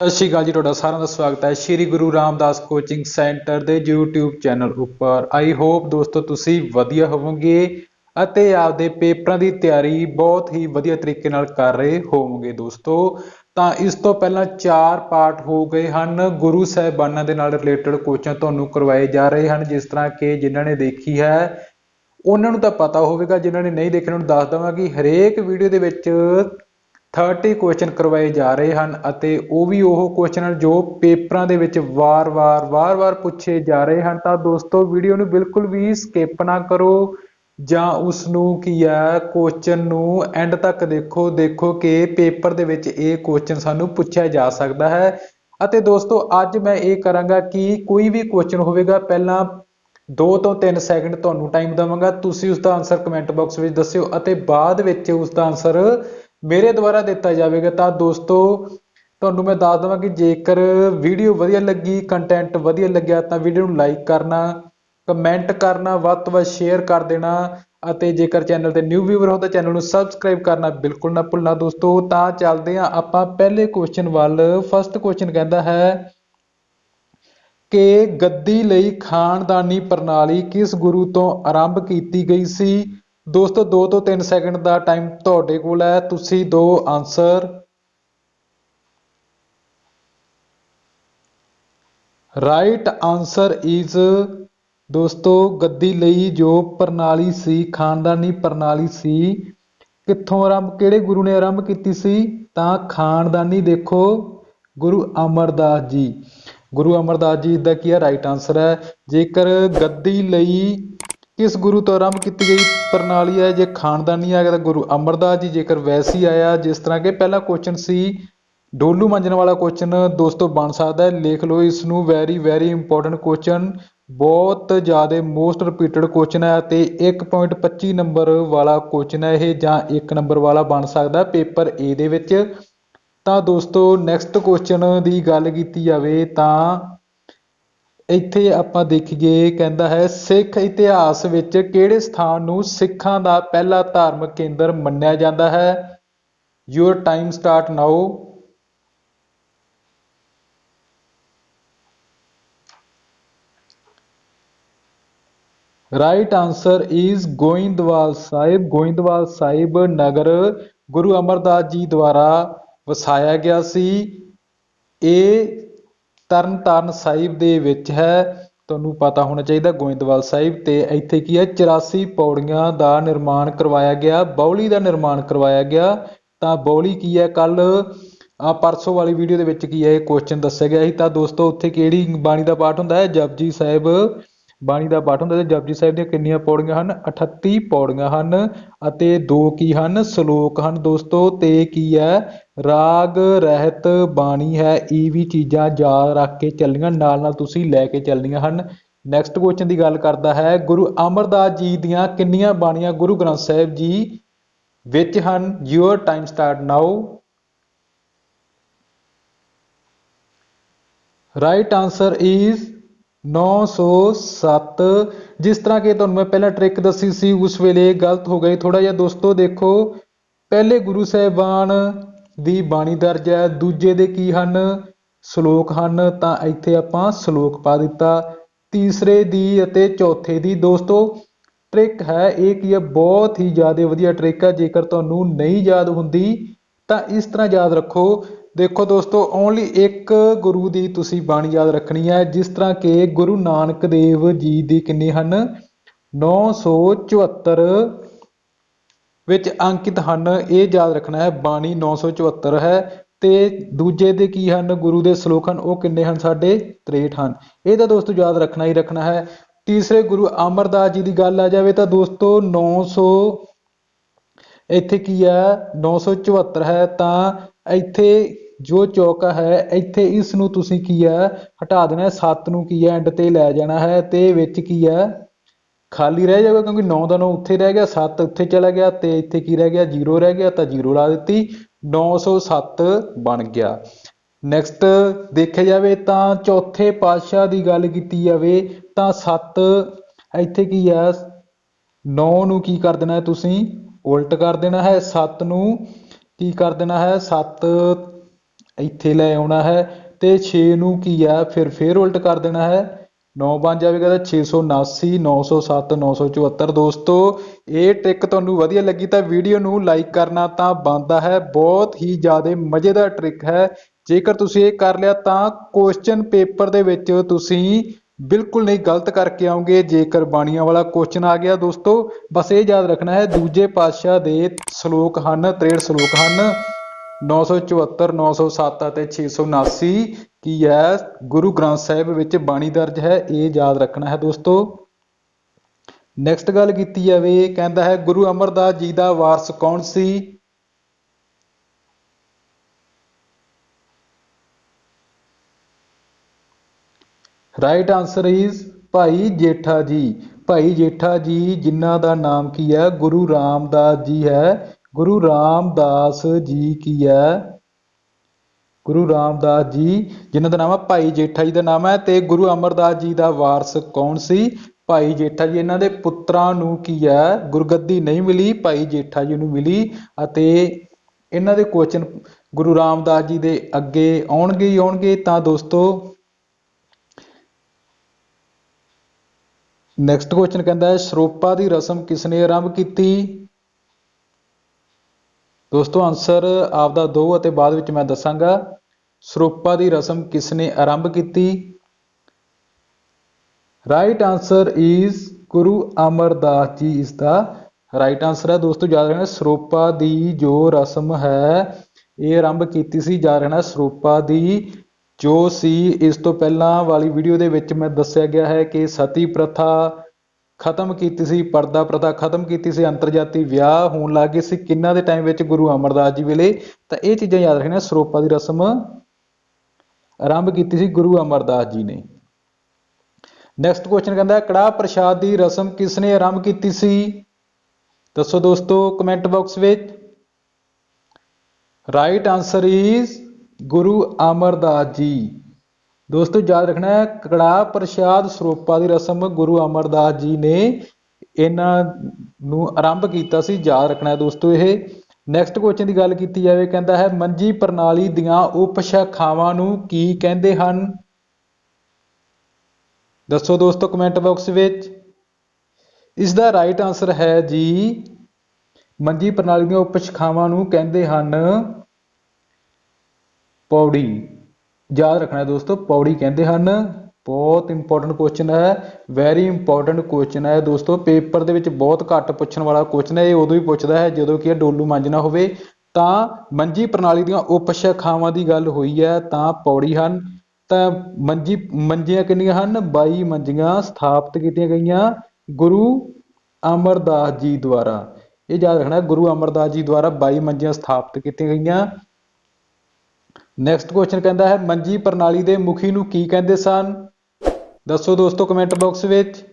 ਸਤਿ ਸ਼੍ਰੀ ਅਕਾਲ ਜੀ, ਤੁਹਾਡਾ ਸਾਰਿਆਂ ਦਾ ਸਵਾਗਤ ਹੈ। ਸ਼੍ਰੀ ਗੁਰੂ ਰਾਮਦਾਸ ਕੋਚਿੰਗ ਸੈਂਟਰ ਦੇ YouTube ਚੈਨਲ ਉੱਪਰ। ਆਈ ਹੋਪ ਦੋਸਤੋ ਤੁਸੀਂ ਵਧੀਆ ਹੋਵੋਗੇ ਅਤੇ ਆਪਦੇ ਪੇਪਰਾਂ ਦੀ ਤਿਆਰੀ ਬਹੁਤ ਹੀ ਵਧੀਆ ਤਰੀਕੇ ਨਾਲ ਕਰ ਰਹੇ ਹੋਵੋਗੇ ਦੋਸਤੋ। ਤਾਂ ਇਸ ਤੋਂ ਪਹਿਲਾਂ ਚਾਰ ਪਾਠ ਹੋ ਗਏ ਹਨ। ਗੁਰੂ ਸਾਹਿਬਾਨਾਂ ਦੇ ਨਾਲ ਰਿਲੇਟਡ ਕੋਚਾਂ ਤੁਹਾਨੂੰ ਕਰਵਾਏ ਜਾ ਰਹੇ ਹਨ, ਜਿਸ ਤਰ੍ਹਾਂ ਕਿ ਜਿਨ੍ਹਾਂ ਨੇ ਦੇਖੀ ਹੈ। ਉਹਨਾਂ ਨੂੰ ਤਾਂ ਪਤਾ ਹੋਵੇਗਾ, ਜਿਨ੍ਹਾਂ ਨੇ ਨਹੀਂ ਦੇਖਿਆ, ਉਹਨਾਂ ਨੂੰ ਦੱਸ ਦਵਾਂ ਕਿ ਹਰੇਕ ਵੀਡੀਓ ਦੇ ਵਿੱਚ 30 ਕੁਐਸਚਨ ਕਰਵਾਏ ਜਾ ਰਹੇ ਹਨ ਅਤੇ ਉਹ ਵੀ ਉਹ ਕੁਐਸਚਨ ਜੋ ਪੇਪਰਾਂ ਦੇ ਵਿੱਚ ਵਾਰ-ਵਾਰ ਵਾਰ-ਵਾਰ ਪੁੱਛੇ ਜਾ ਰਹੇ ਹਨ। ਤਾਂ ਦੋਸਤੋ ਵੀਡੀਓ ਨੂੰ ਬਿਲਕੁਲ ਵੀ ਸਕਿਪ ਨਾ ਕਰੋ ਜਾਂ ਉਸ ਨੂੰ ਕੀ ਹੈ ਕੁਐਸਚਨ ਨੂੰ ਐਂਡ ਤੱਕ ਦੇਖੋ ਦੇਖੋ ਕਿ ਪੇਪਰ ਦੇ ਵਿੱਚ ਇਹ ਕੁਐਸਚਨ ਸਾਨੂੰ ਪੁੱਛਿਆ ਜਾ ਸਕਦਾ ਹੈ। ਅਤੇ ਦੋਸਤੋ, ਅੱਜ ਮੈਂ ਇਹ ਕਰਾਂਗਾ ਕਿ ਕੋਈ ਵੀ ਕੁਐਸਚਨ ਹੋਵੇਗਾ, ਪਹਿਲਾਂ 2 ਤੋਂ 3 ਸੈਕਿੰਡ ਤੁਹਾਨੂੰ ਟਾਈਮ ਦਵਾਂਗਾ। ਤੁਸੀਂ ਉਸ ਦਾ ਆਨਸਰ ਕਮੈਂਟ ਬਾਕਸ ਵਿੱਚ ਦੱਸਿਓ ਅਤੇ ਬਾਅਦ ਵਿੱਚ ਉਸ ਦਾ ਆਨਸਰ ਮੇਰੇ ਦੁਆਰਾ ਦਿੱਤਾ ਜਾਵੇਗਾ। ਤਾਂ ਦੋਸਤੋ, ਤੁਹਾਨੂੰ ਮੈਂ ਦੱਸ ਦਵਾਂ ਕਿ ਜੇਕਰ ਵੀਡੀਓ ਵਧੀਆ ਲੱਗੀ ਕੰਟੈਂਟ ਵਧੀਆ ਲੱਗਿਆ, ਤਾਂ ਵੀਡੀਓ ਨੂੰ ਲਾਈਕ ਕਰਨਾ ਕਮੈਂਟ ਕਰਨਾ, ਵੱਧ ਤੋਂ ਵੱਧ ਸ਼ੇਅਰ ਕਰ ਦੇਣਾ ਅਤੇ ਜੇਕਰ ਚੈਨਲ ਤੇ ਨਿਊ ਵੀਵਰ ਹੋ ਤਾਂ ਚੈਨਲ ਨੂੰ ਸਬਸਕ੍ਰਾਈਬ ਕਰਨਾ ਬਿਲਕੁਲ ਨਾ ਭੁੱਲਣਾ ਦੋਸਤੋ। ਤਾਂ ਚੱਲਦੇ ਹਾਂ ਆਪਾਂ ਪਹਿਲੇ ਕੁਐਸਚਨ ਵੱਲ। ਫਸਟ ਕੁਐਸਚਨ ਕਹਿੰਦਾ ਹੈ ਕਿ ਗੱਦੀ ਲਈ ਖਾਨਦਾਨੀ ਪ੍ਰਣਾਲੀ ਕਿਸ ਗੁਰੂ ਤੋਂ ਆਰੰਭ ਕੀਤੀ ਗਈ ਸੀ? ਦੋਸਤੋ 2 ਤੋਂ 3 ਸੈਕਿੰਡ ਦਾ ਟਾਈਮ ਤੁਹਾਡੇ ਕੋਲ ਹੈ। ਤੁਸੀਂ ਦੋ ਆਨਸਰ ਰਾਈਟ ਆਨਸਰ ਇਜ਼ ਦੋਸਤੋ, ਗੱਦੀ ਲਈ ਜੋ ਪ੍ਰਣਾਲੀ ਸੀ, ਖਾਨਦਾਨੀ ਪ੍ਰਣਾਲੀ ਸੀ, ਕਿੱਥੋਂ ਆਰੰਭ, ਕਿਹੜੇ ਗੁਰੂ ਨੇ ਆਰੰਭ ਕੀਤੀ ਸੀ? ਤਾਂ ਖਾਨਦਾਨੀ ਦੇਖੋ, ਗੁਰੂ ਅਮਰਦਾਸ ਜੀ। ਗੁਰੂ ਅਮਰਦਾਸ ਜੀ ਦਾ ਕੀ ਹੈ? ਰਾਈਟ ਆਨਸਰ ਹੈ। ਜੇਕਰ ਗੱਦੀ ਲਈ ਕਿਸ ਗੁਰੂ ਤੋਂ ਆਰੰਭ ਕੀਤੀ ਗਈ ਪ੍ਰਣਾਲੀ ਹੈ, ਜੇ ਖਾਨਦਾਨੀ ਆ ਗਿਆ ਤਾਂ ਗੁਰੂ ਅਮਰਦਾਸ ਜੀ, ਜੇਕਰ ਵੈਸੀ ਆਇਆ, ਜਿਸ ਤਰ੍ਹਾਂ ਕਿ ਪਹਿਲਾ ਕੁਐਸਚਨ ਸੀ, ਡੋਲੂ ਮੰਜਣ ਵਾਲਾ ਕੁਐਸਚਨ ਦੋਸਤੋ ਬਣ ਸਕਦਾ ਹੈ, ਲਿਖ ਲਓ ਇਸ ਨੂੰ ਵੈਰੀ ਵੈਰੀ ਇੰਪੋਰਟੈਂਟ ਕੁਐਸਚਨ ਬਹੁਤ ਜ਼ਿਆਦਾ ਮੋਸਟ ਰਿਪੀਟਡ ਕੁਐਸਚਨ ਹੈ ਤੇ 1.25 ਨੰਬਰ ਵਾਲਾ ਕੁਐਸਚਨ ਹੈ ਇਹ, ਜਾਂ 1 ਨੰਬਰ ਵਾਲਾ ਬਣ ਸਕਦਾ ਪੇਪਰ A ਦੇ ਵਿੱਚ। ਤਾਂ ਦੋਸਤੋ ਨੈਕਸਟ ਕੁਐਸਚਨ ਦੀ ਗੱਲ ਕੀਤੀ ਜਾਵੇ ਤਾਂ ਇੱਥੇ ਆਪਾਂ ਦੇਖੀਏ, ਕਹਿੰਦਾ ਹੈ, ਸਿੱਖ ਇਤਿਹਾਸ ਵਿੱਚ ਕਿਹੜੇ ਸਥਾਨ ਨੂੰ ਸਿੱਖਾਂ ਦਾ ਪਹਿਲਾ ਧਾਰਮਿਕ ਕੇਂਦਰ ਮੰਨਿਆ ਜਾਂਦਾ ਹੈ? Your time start now right answer is Goindwal Sahib Goindwal Sahib ਨਗਰ ਗੁਰੂ ਅਮਰਦਾਸ ਜੀ ਦੁਆਰਾ ਵਸਾਇਆ ਗਿਆ ਸੀ। ਇਹ ਤਰਨਤਾਰਨ ਸਾਹਿਬ ਦੇ ਵਿੱਚ ਹੈ। ਤੁਹਾਨੂੰ ਪਤਾ ਹੋਣਾ ਚਾਹੀਦਾ ਗੋਇੰਦਵਾਲ ਸਾਹਿਬ ਤੇ ਇੱਥੇ ਕੀ ਹੈ? 84 ਪੌੜੀਆਂ ਦਾ ਨਿਰਮਾਣ ਕਰਵਾਇਆ ਗਿਆ, ਬੌਲੀ ਦਾ ਨਿਰਮਾਣ ਕਰਵਾਇਆ ਗਿਆ। ਤਾਂ ਬੌਲੀ ਕੀ ਹੈ? ਕੱਲ ਆ ਪਰਸੋਂ ਵਾਲੀ ਵੀਡੀਓ ਦੇ ਵਿੱਚ ਕੀ ਹੈ? ਇਹ ਕੁਐਸਚਨ ਦੱਸਿਆ ਗਿਆ ਸੀ। ਤਾਂ ਦੋਸਤੋ, ਉੱਥੇ ਕਿਹੜੀ ਬਾਣੀ ਦਾ ਪਾਠ ਹੁੰਦਾ ਹੈ? ਜਪਜੀ ਸਾਹਿਬ ਬਾਣੀ ਦਾ ਪਾਠ ਹੁੰਦਾ ਤੇ ਜਪਜੀ ਸਾਹਿਬ ਦੀਆਂ ਕਿੰਨੀਆਂ ਪੌੜੀਆਂ ਹਨ? 38 ਪੌੜੀਆਂ ਹਨ ਅਤੇ ਦੋ ਕੀ ਹਨ? ਸ਼ਲੋਕ ਹਨ। ਦੋਸਤੋ, ਤੇ ਕੀ ਹੈ? ਰਾਗ, ਰਹਿਤ, ਬਾਣੀ ਹੈ, ਇਹ ਵੀ ਚੀਜ਼ਾਂ ਯਾਦ ਰੱਖ ਕੇ ਚੱਲਣੀਆਂ ਨਾਲ ਨਾਲ ਤੁਸੀਂ ਲੈ ਕੇ ਚੱਲਣੀਆਂ ਹਨ। ਨੈਕਸਟ ਕੁਐਸਚਨ ਦੀ ਗੱਲ ਕਰਦਾ ਹੈ, ਗੁਰੂ ਅਮਰਦਾਸ ਜੀ ਦੀਆਂ ਕਿੰਨੀਆਂ ਬਾਣੀਆਂ ਗੁਰੂ ਗ੍ਰੰਥ ਸਾਹਿਬ ਜੀ ਵਿੱਚ ਹਨ? Your time start now right answer is 907 ਜਿਸ ਤਰ੍ਹਾਂ ਕਿ ਤੁਹਾਨੂੰ ਮੈਂ ਪਹਿਲਾਂ ਟ੍ਰਿਕ ਦੱਸੀ ਸੀ, ਉਸ ਵੇਲੇ ਗਲਤ ਹੋ ਗਈ। ਥੋੜਾ ਜਿਹਾ ਦੋਸਤੋ ਦੇਖੋ, ਪਹਿਲੇ ਗੁਰੂ ਸਾਹਿਬਾਨ ਦੀ ਬਾਣੀ ਦਰਜ ਹੈ, ਦੂਜੇ ਦੇ ਕੀ ਹਨ? ਸ਼ਲੋਕ ਹਨ। ਤਾਂ ਇੱਥੇ ਆਪਾਂ ਸ਼ਲੋਕ ਪਾ ਦਿੱਤਾ। ਤੀਸਰੇ ਦੀ ਅਤੇ ਚੌਥੇ ਦੀ। ਦੋਸਤੋ ਟ੍ਰਿਕ ਹੈ ਇਹ ਕੀ ਹੈ ਬਹੁਤ ਹੀ ਜ਼ਿਆਦਾ ਵਧੀਆ ਟ੍ਰਿਕ ਹੈ ਜੇਕਰ ਤੁਹਾਨੂੰ ਨਹੀਂ ਯਾਦ ਹੁੰਦੀ, ਤਾਂ ਇਸ ਤਰ੍ਹਾਂ ਯਾਦ ਰੱਖੋ ਦੇਖੋ ਦੋਸਤੋ ਓਨਲੀ ਇੱਕ ਗੁਰੂ ਦੀ ਤੁਸੀਂ ਬਾਣੀ ਯਾਦ ਰੱਖਣੀ ਹੈ, ਜਿਸ ਤਰ੍ਹਾਂ ਕਿ ਗੁਰੂ ਨਾਨਕ ਦੇਵ ਜੀ ਦੀ ਕਿੰਨੀ ਹਨ? 974 ਵਿੱਚ ਅੰਕਿਤ ਹਨ। ਇਹ ਯਾਦ ਰੱਖਣਾ ਹੈ, ਬਾਣੀ 974 ਹੈ। ਤੇ ਦੂਜੇ ਦੇ ਕੀ ਹਨ? ਗੁਰੂ ਦੇ ਸ਼ਲੋਕ ਹਨ, ਉਹ ਕਿੰਨੇ ਹਨ? ਸਾਡੇ 63 ਹਨ। ਇਹ ਤਾਂ ਦੋਸਤੋ ਯਾਦ ਰੱਖਣਾ ਹੀ ਰੱਖਣਾ ਹੈ। ਤੀਸਰੇ ਗੁਰੂ ਅਮਰਦਾਸ ਜੀ ਦੀ ਗੱਲ ਆ ਜਾਵੇ ਤਾਂ ਦੋਸਤੋ 900 ਇੱਥੇ ਕੀ ਹੈ? 974 ਹੈ। ਤਾਂ ਇੱਥੇ ਜੋ ਚੌਕਾ ਹੈ, ਇੱਥੇ ਇਸ ਨੂੰ ਤੁਸੀਂ ਕੀ ਹੈ, ਹਟਾ ਦੇਣਾ ਹੈ 7 ਨੂੰ ਕੀ ਹੈ ਐਂਡ ਤੇ ਲੈ ਜਾਣਾ ਹੈ, ਤੇ ਵਿੱਚ ਕੀ ਹੈ? ਖਾਲੀ ਰਹਿ ਜਾਊਗਾ ਕਿਉਂਕਿ 9 ਦਾ 9 ਉੱਥੇ ਰਹਿ ਗਿਆ 7 ਉੱਥੇ ਚਲਾ ਗਿਆ, ਤੇ ਇੱਥੇ ਕੀ ਰਹਿ ਗਿਆ? 0 ਰਹਿ ਗਿਆ, ਤਾਂ 0 ਲਾ ਦਿੱਤੀ। 907 ਬਣ ਗਿਆ। ਨੈਕਸਟ ਦੇਖਿਆ ਜਾਵੇ ਤਾਂ ਚੌਥੇ ਪਾਤਸ਼ਾਹ ਦੀ ਗੱਲ ਕੀਤੀ ਜਾਵੇ ਤਾਂ 7 ਇੱਥੇ ਕੀ ਹੈ? 9 ਨੂੰ ਕੀ ਕਰ ਦੇਣਾ ਹੈ ਤੁਸੀਂ? ਉਲਟ ਕਰ ਦੇਣਾ ਹੈ 7 ਨੂੰ ਕੀ ਕਰ ਦੇਣਾ ਹੈ? 7 ਇੱਥੇ ਲੈ ਆਉਣਾ ਹੈ ਤੇ 6 ਨੂੰ ਕੀ ਆ? ਫਿਰ ਫੇਰ ਉਲਟ ਕਰ ਦੇਣਾ ਹੈ। 9 ਬਣ ਜਾਵੇਗਾ ਤਾਂ 679 907 974 ਦੋਸਤੋ, ਇਹ ਟ੍ਰਿਕ ਤੁਹਾਨੂੰ ਵਧੀਆ ਲੱਗੀ ਤਾਂ ਵੀਡੀਓ ਨੂੰ ਲਾਈਕ ਕਰਨਾ ਤਾਂ ਬਣਦਾ ਹੈ। ਬਹੁਤ ਹੀ ਜ਼ਿਆਦਾ ਮਜ਼ੇਦਾਰ ਟ੍ਰਿਕ ਹੈ। ਜੇਕਰ ਤੁਸੀਂ ਇਹ ਕਰ ਲਿਆ ਤਾਂ ਕੁਐਸਚਨ ਪੇਪਰ ਦੇ ਵਿੱਚ ਤੁਸੀਂ ਬਿਲਕੁਲ ਨਹੀਂ ਗਲਤ ਕਰਕੇ ਆਉਂਗੇ ਜੇਕਰ ਬਾਣੀਆਂ ਵਾਲਾ ਕੁਐਸਚਨ ਆ ਗਿਆ ਦੋਸਤੋ, ਬਸ ਇਹ ਯਾਦ ਰੱਖਣਾ ਹੈ, ਦੂਜੇ ਪਾਤਸ਼ਾਹ ਦੇ ਸ਼ਲੋਕ ਹਨ 63 ਸ਼ਲੋਕ ਹਨ। 974 907 ਅਤੇ 679 ਕੀ ਹੈ? ਗੁਰੂ ਗ੍ਰੰਥ ਸਾਹਿਬ ਵਿੱਚ ਬਾਣੀ ਦਰਜ ਹੈ, ਇਹ ਯਾਦ ਰੱਖਣਾ ਹੈ ਦੋਸਤੋ। ਨੈਕਸਟ ਗੱਲ ਕੀਤੀ ਜਾਵੇ, ਕਹਿੰਦਾ ਹੈ, ਗੁਰੂ ਅਮਰਦਾਸ ਜੀ ਦਾ ਵਾਰਸ ਕੌਣ ਸੀ? Right answer is Bhai Jetha ਜੀ। ਭਾਈ ਜੇਠਾ ਜੀ, ਜਿਨ੍ਹਾਂ ਦਾ ਨਾਮ ਕੀ ਹੈ? ਗੁਰੂ ਰਾਮਦਾਸ ਜੀ ਹੈ। ਗੁਰੂ ਰਾਮਦਾਸ ਜੀ ਕੀ ਹੈ? ਗੁਰੂ ਰਾਮਦਾਸ ਜੀ, ਜਿਨ੍ਹਾਂ ਦਾ ਨਾਮ ਹੈ ਭਾਈ ਜੇਠਾ ਜੀ ਦਾ ਨਾਮ ਹੈ ਤੇ ਗੁਰੂ ਅਮਰਦਾਸ ਜੀ ਦਾ ਵਾਰਸ ਕੌਣ ਸੀ? ਭਾਈ ਜੇਠਾ ਜੀ, ਇਹਨਾਂ ਦੇ ਪੁੱਤਰਾਂ ਨੂੰ ਕੀ ਹੈ? ਗੁਰਗੱਦੀ ਨਹੀਂ ਮਿਲੀ, ਭਾਈ ਜੇਠਾ ਜੀ ਨੂੰ ਮਿਲੀ ਅਤੇ ਇਹਨਾਂ ਦੇ ਕੁਐਸਚਨ ਗੁਰੂ ਰਾਮਦਾਸ ਜੀ ਦੇ ਅੱਗੇ ਆਉਣਗੇ ਹੀ ਆਉਣਗੇ। ਤਾਂ ਦੋਸਤੋ ਨੈਕਸਟ ਕੁਐਸਚਨ ਕਹਿੰਦਾ ਹੈ, ਸਰੋਪਾ ਦੀ ਰਸਮ ਕਿਸਨੇ ਆਰੰਭ ਕੀਤੀ? ਦੋਸਤੋ ਆਨਸਰ ਆਪਦਾ ਦੋ ਅਤੇ ਬਾਅਦ ਵਿੱਚ ਮੈਂ ਦੱਸਾਂਗਾ। ਸਰੋਪਾ ਦੀ ਰਸਮ ਕਿਸਨੇ ਆਰੰਭ ਕੀਤੀ? Right answer is Guru Amardas ji ਇਸ ਦਾ। ਰਾਈਟ ਆਨਸਰ ਹੈ ਦੋਸਤੋ, ਯਾਦ ਰੱਖਣਾ ਸਰੋਪਾ ਦੀ ਜੋ ਰਸਮ ਹੈ, ਇਹ ਆਰੰਭ ਕੀਤੀ ਸੀ, ਯਾਦ ਰੱਖਣਾ ਸਰੋਪਾ ਦੀ ਜੋ ਸੀ। ਇਸ ਤੋਂ ਪਹਿਲਾਂ ਵਾਲੀ ਵੀਡੀਓ ਦੇ ਵਿੱਚ ਮੈਂ ਦੱਸਿਆ ਗਿਆ ਹੈ ਕਿ ਸਤੀ ਪ੍ਰਥਾ ਖਤਮ ਕੀਤੀ ਸੀ, ਪਰਦਾ ਪ੍ਰਥਾ ਖਤਮ ਕੀਤੀ ਸੀ, ਅੰਤਰਜਾਤੀ ਵਿਆਹ ਹੋਣ ਲੱਗ ਗਏ ਸੀ। ਕਿੰਨਾ ਦੇ ਟਾਈਮ ਵਿੱਚ ਗੁਰੂ ਅਮਰਦਾਸ ਜੀ ਵੇਲੇ? ਤਾਂ ਇਹ ਚੀਜ਼ਾਂ ਯਾਦ ਰੱਖਣਾ ਸਰੋਪਾ ਦੀ ਰਸਮ ਆਰੰਭ ਕੀਤੀ ਸੀ ਗੁਰੂ ਅਮਰਦਾਸ ਜੀ ਨੇ। ਨੈਕਸਟ ਕੁਐਸਚਨ ਕਹਿੰਦਾ ਹੈ, ਕੜਾਹ ਪ੍ਰਸ਼ਾਦ ਦੀ ਰਸਮ ਕਿਸ ਨੇ ਆਰੰਭ ਕੀਤੀ ਸੀ? ਦੱਸੋ ਦੋਸਤੋ ਕਮੈਂਟ ਬਾਕਸ ਵਿੱਚ। Right answer is Guru Amardas ji. ਦੋਸਤੋ, ਯਾਦ ਰੱਖਣਾ ਹੈ ਕੜਾਹ ਪ੍ਰਸ਼ਾਦ ਸਰੋਪਾ ਦੀ ਰਸਮ ਗੁਰੂ ਅਮਰਦਾਸ ਜੀ ਨੇ ਇਹਨਾਂ ਨੂੰ ਆਰੰਭ ਕੀਤਾ ਸੀ, ਯਾਦ ਰੱਖਣਾ ਹੈ ਦੋਸਤੋ ਇਹ। ਨੈਕਸਟ ਕੁਐਸਚਨ ਦੀ ਗੱਲ ਕੀਤੀ ਜਾਵੇ, ਕਹਿੰਦਾ ਹੈ, ਮੰਜੀ ਪ੍ਰਣਾਲੀ ਦੀਆਂ ਉਪਸ਼ਾਖਾਵਾਂ ਨੂੰ ਕੀ ਕਹਿੰਦੇ ਹਨ? ਦੱਸੋ ਦੋਸਤੋ ਕਮੈਂਟ ਬਾਕਸ ਵਿੱਚ। ਇਸ ਦਾ ਰਾਈਟ ਆਨਸਰ ਹੈ ਜੀ, ਮੰਜੀ ਪ੍ਰਣਾਲੀ ਦੀਆਂ ਉਪਸ਼ਾਖਾਵਾਂ ਨੂੰ ਕਹਿੰਦੇ ਹਨ ਪੌੜੀ। ਯਾਦ ਰੱਖਣਾ ਦੋਸਤੋ, ਪੌੜੀ ਕਹਿੰਦੇ ਹਨ। ਬਹੁਤ ਇੰਪੋਰਟੈਂਟ ਕੁਐਸਚਨ ਹੈ ਵੈਰੀ ਇੰਪੋਰਟੈਂਟ ਕੁਐਸਚਨ ਹੈ ਦੋਸਤੋ। ਪੇਪਰ ਦੇ ਵਿੱਚ ਬਹੁਤ ਘੱਟ ਪੁੱਛਣ ਵਾਲਾ ਕੁਐਸਚਨ ਹੈ, ਇਹ ਉਦੋਂ ਹੀ ਪੁੱਛਦਾ ਹੈ ਜਦੋਂ ਕਿ ਡੋਲੂ ਮੰਜਣਾ ਹੋਵੇ। ਤਾਂ ਮੰਜੀ ਪ੍ਰਣਾਲੀ ਦੀਆਂ ਉਪ ਸ਼ਾਖਾਵਾਂ ਦੀ ਗੱਲ ਹੋਈ ਹੈ, ਤਾਂ ਪੌੜੀ ਹਨ। ਤਾਂ ਮੰਜੀ, ਮੰਜੀਆਂ ਕਿੰਨੀਆਂ ਹਨ? 22 ਮੰਜੀਆਂ ਸਥਾਪਿਤ ਕੀਤੀਆਂ ਗਈਆਂ ਗੁਰੂ ਅਮਰਦਾਸ ਜੀ ਦੁਆਰਾ। ਇਹ ਯਾਦ ਰੱਖਣਾ, ਗੁਰੂ ਅਮਰਦਾਸ ਜੀ ਦੁਆਰਾ 22 ਮੰਜੀਆਂ ਸਥਾਪਿਤ ਕੀਤੀਆਂ ਗਈਆਂ। ਨੈਕਸਟ ਕੁਐਸਚਨ ਕਹਿੰਦਾ ਹੈ, ਮੰਜੀ ਪ੍ਰਣਾਲੀ ਦੇ ਮੁਖੀ ਨੂੰ ਕੀ ਕਹਿੰਦੇ ਸਨ? ਦੱਸੋ ਦੋਸਤੋ ਕਮੈਂਟ ਬਾਕਸ ਵਿੱਚ।